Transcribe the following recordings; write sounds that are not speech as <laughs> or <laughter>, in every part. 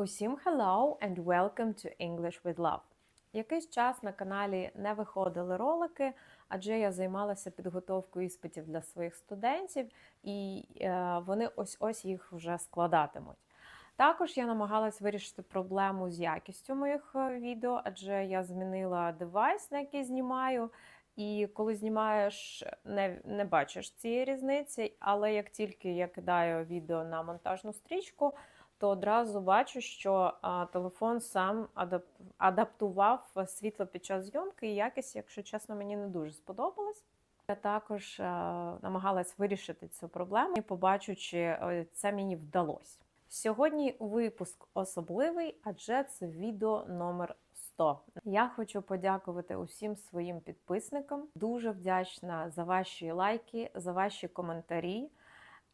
Усім hello and welcome to English with Love. Якийсь час на каналі не виходили ролики, адже я займалася підготовкою іспитів для своїх студентів, і е, вони ось-ось їх вже складатимуть. Також я намагалась вирішити проблему з якістю моїх е, відео, адже я змінила девайс, на який знімаю. І коли знімаєш, не, не бачиш цієї різниці, але як тільки я кидаю відео на монтажну стрічку, то одразу бачу, що а, телефон сам адап... адаптував світло під час зйомки, і якість, якщо чесно, мені не дуже сподобалась. Я також а, намагалась вирішити цю проблему, і побачучи, е, це мені вдалося. Сьогодні випуск особливий, адже це відео номер 100. Я хочу подякувати усім своїм підписникам. Дуже вдячна за ваші лайки, за ваші коментарі.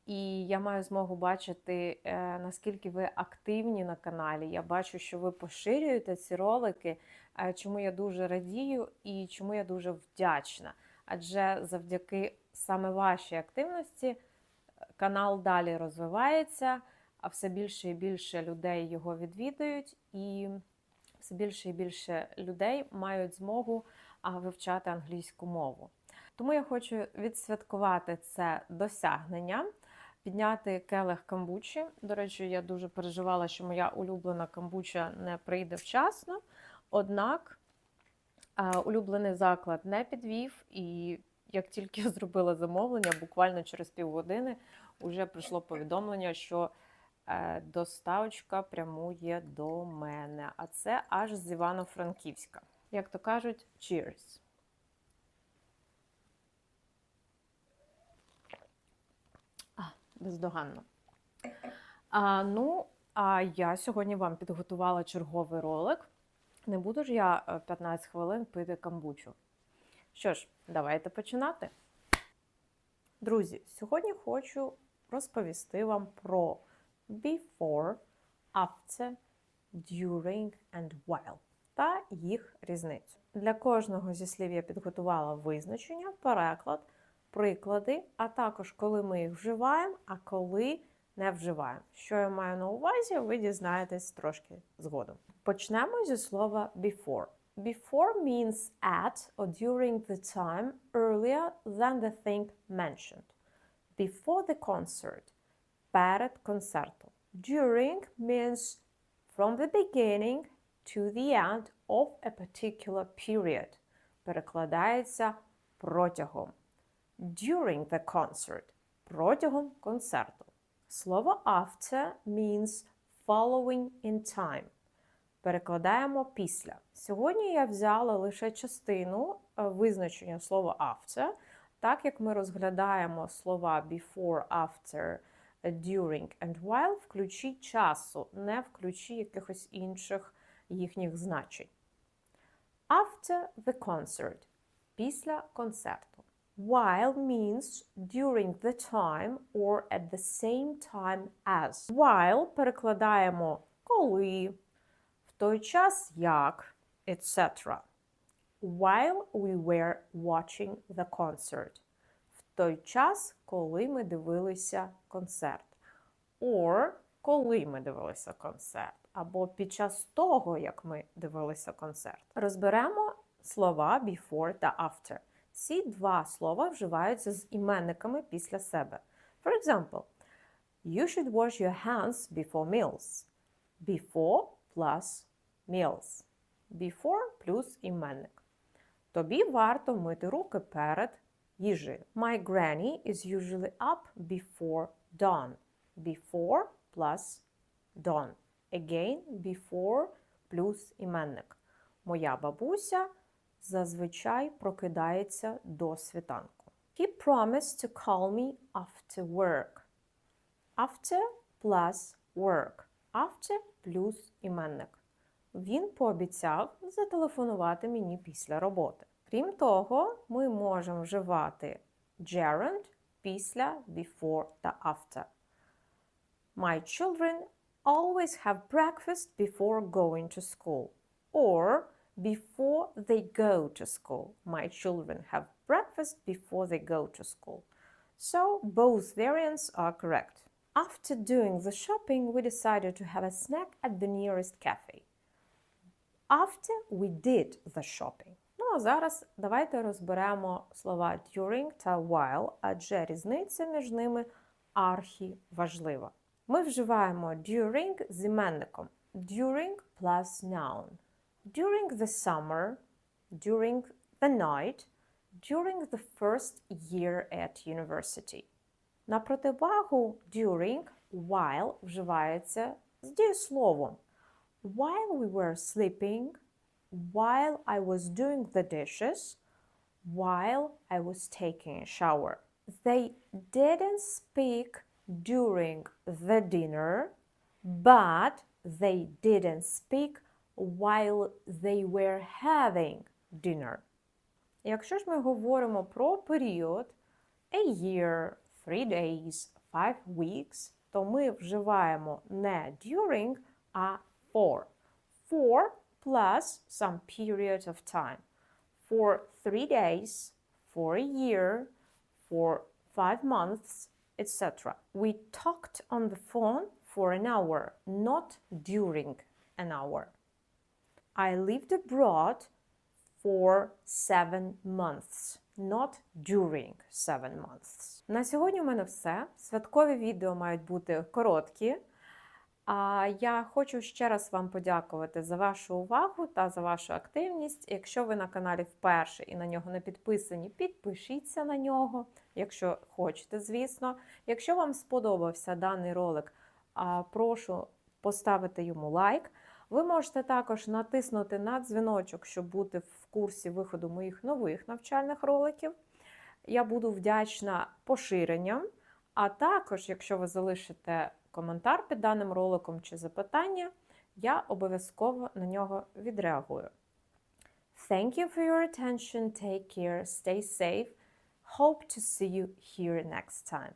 І я маю змогу бачити, е, наскільки ви активні на каналі. Я бачу, що ви поширюєте ці ролики, е, чому я дуже радію і чому я дуже вдячна. Адже завдяки саме вашій активності е, канал далі розвивається, а все більше і більше людей його відвідують, і все більше і більше людей мають змогу вивчати англійську мову. Тому я хочу відсвяткувати це досягнення підняти келих камбучі. До речі, я дуже переживала, що моя улюблена камбуча не прийде вчасно. Однак улюблений заклад не підвів, і як тільки я <laughs> зробила замовлення, буквально через півгодини вже прийшло повідомлення, що е, доставочка прямує до мене. А це аж з Івано-Франківська. Як то кажуть, cheers! Бездоганно. А, Ну, а я сьогодні вам підготувала черговий ролик. Не буду ж я 15 е, хвилин пити камбучу. Що ж, давайте починати. Друзі, сьогодні хочу розповісти вам про before, after, during and while та їх різницю. Для кожного зі слів я підготувала визначення, переклад приклади, а також коли ми їх вживаємо, а коли не вживаємо. Що я маю на увазі, ви дізнаєтесь трошки згодом. Почнемо зі слова before. Before means at or during the time earlier than the thing mentioned. Before the concert. Перед концертом. During means from the beginning to the end of a particular period. Перекладається протягом during the concert протягом концерту. Слово after means following in time. Перекладаємо після. Сьогодні я взяла лише частину е, визначення слова after, так як ми розглядаємо слова before, after, during and while в ключі часу, не в ключі якихось інших їхніх значень. After the concert. Після концерту. While means during the time or at the same time as. While перекладаємо коли, в той час як, etc. While we were watching the concert. В той час, коли ми дивилися концерт. Or коли ми дивилися концерт. Або під час того, як ми дивилися концерт. Розберемо слова before та after. Ці два слова вживаються з іменниками після себе. For example, you should wash your hands before meals. Before plus meals. Before плюс іменник. Тобі варто мити руки перед їжею. My granny is usually up before dawn. Before plus dawn. Again, before плюс іменник. Моя бабуся зазвичай прокидається до світанку. He promised to call me after work. After plus work. After плюс іменник. Він пообіцяв зателефонувати мені після роботи. Крім того, ми можемо вживати gerund після before та after. My children always have breakfast before going to school. Or before they go to school. My children have breakfast before they go to school. So both variants are correct. After doing the shopping, we decided to have a snack at the nearest cafe. After we did the shopping. Ну а зараз давайте розберемо слова during та while, адже різниця між ними архі важлива. Ми вживаємо during з іменником. During plus noun. During the summer, during the night, during the first year at university. На противагу during while вживається з дієсловом. While we were sleeping, while I was doing the dishes, while I was taking a shower. They didn't speak during the dinner, but they didn't speak while they were having dinner. Якщо ж ми говоримо про період a year, three days, five weeks, то ми вживаємо не during, а for. For plus some period of time. For three days, for a year, for five months, etc. We talked on the phone for an hour, not during an hour. I lived abroad for seven months, not during seven months. На сьогодні у мене все. Святкові відео мають бути короткі. А я хочу ще раз вам подякувати за вашу увагу та за вашу активність. Якщо ви на каналі вперше і на нього не підписані, підпишіться на нього, якщо хочете, звісно. Якщо вам сподобався даний ролик, прошу поставити йому лайк. Ви можете також натиснути на дзвіночок, щоб бути в курсі виходу моїх нових навчальних роликів. Я буду вдячна поширенням. А також, якщо ви залишите коментар під даним роликом чи запитання, я обов'язково на нього відреагую. Thank you for your attention. Take care. Stay safe. Hope to see you here next time.